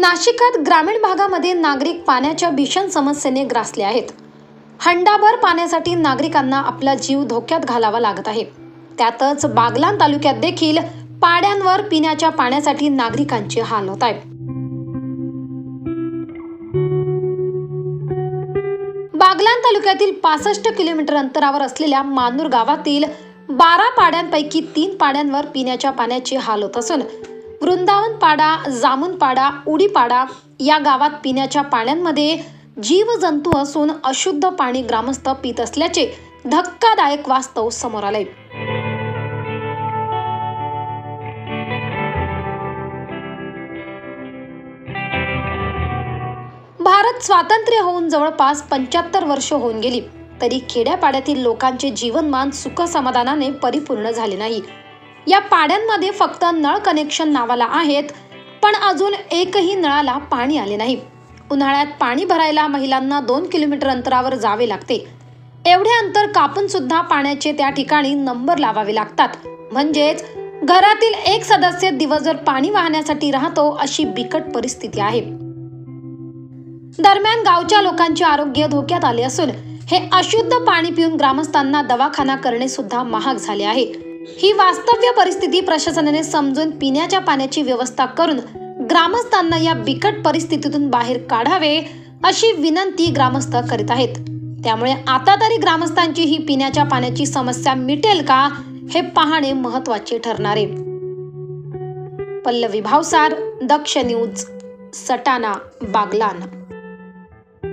नाशिकात ग्रामीण भागामध्ये नागरिक पाण्याच्या भीषण समस्येने ग्रासले आहेत. हंडाभर पाण्यासाठी नागरिकांना आपला जीव धोक्यात घालावा लागत आहे. त्यातच बागलान तालुक्यात देखील पाड्यांवर पिण्याच्या पाण्यासाठी नागरिकांचे हाल होत आहेत. बागलान तालुक्यातील पासष्ट किलोमीटर अंतरावर असलेल्या मानूर गावातील बारा पाड्यांपैकी तीन पाड्यांवर पिण्याच्या पाण्याचे हाल होत असून वृंदावन पाडा उडीपाडा पाडा या गावात पिण्याच्या पाण्यांमध्ये जीवजंतू असून अशुद्ध पाणी ग्रामस्थ पित असल्याचे धक्कादायक वास्तव समोर आले भारत स्वातंत्र्य होऊन जवळपास पंच्याहत्तर वर्ष होऊन गेली तरी खेड्यापाड्यातील लोकांचे जीवनमान सुख समाधानाने परिपूर्ण झाले नाही. या पाड्यांमध्ये फक्त नळ कनेक्शन नावाला आहेत पण अजून एकही नळाला पाणी आले नाही. उन्हाळ्यात पाणी भरायला महिलांना दोन किलोमीटर अंतरावर जावे लागते. एवढे अंतर कापून सुद्धा पाण्याचे त्या ठिकाणी नंबर लावावे लागतात. म्हणजेच घरातील एक सदस्य दिवसभर पाणी वाहण्यासाठी राहतो अशी बिकट परिस्थिती आहे. दरम्यान गावच्या लोकांचे आरोग्य धोक्यात आले असून हे अशुद्ध पाणी पिऊन ग्रामस्थांना दवाखाना करणे सुद्धा महाग झाले आहे. ही वास्तव्य परिस्थिती प्रशासनाने समजून पिण्याच्या पाण्याची व्यवस्था करून ग्रामस्थांना या बिकट परिस्थितीतून बाहेर काढावे अशी विनंती ग्रामस्थ करीत आहेत. त्यामुळे आता तरी ग्रामस्थांची ही पिण्याच्या पाण्याची समस्या मिटेल का हे पाहणे महत्त्वाचे ठरणार. आहे पल्लवी भावसार दक्ष न्यूज सटाणा बागलान.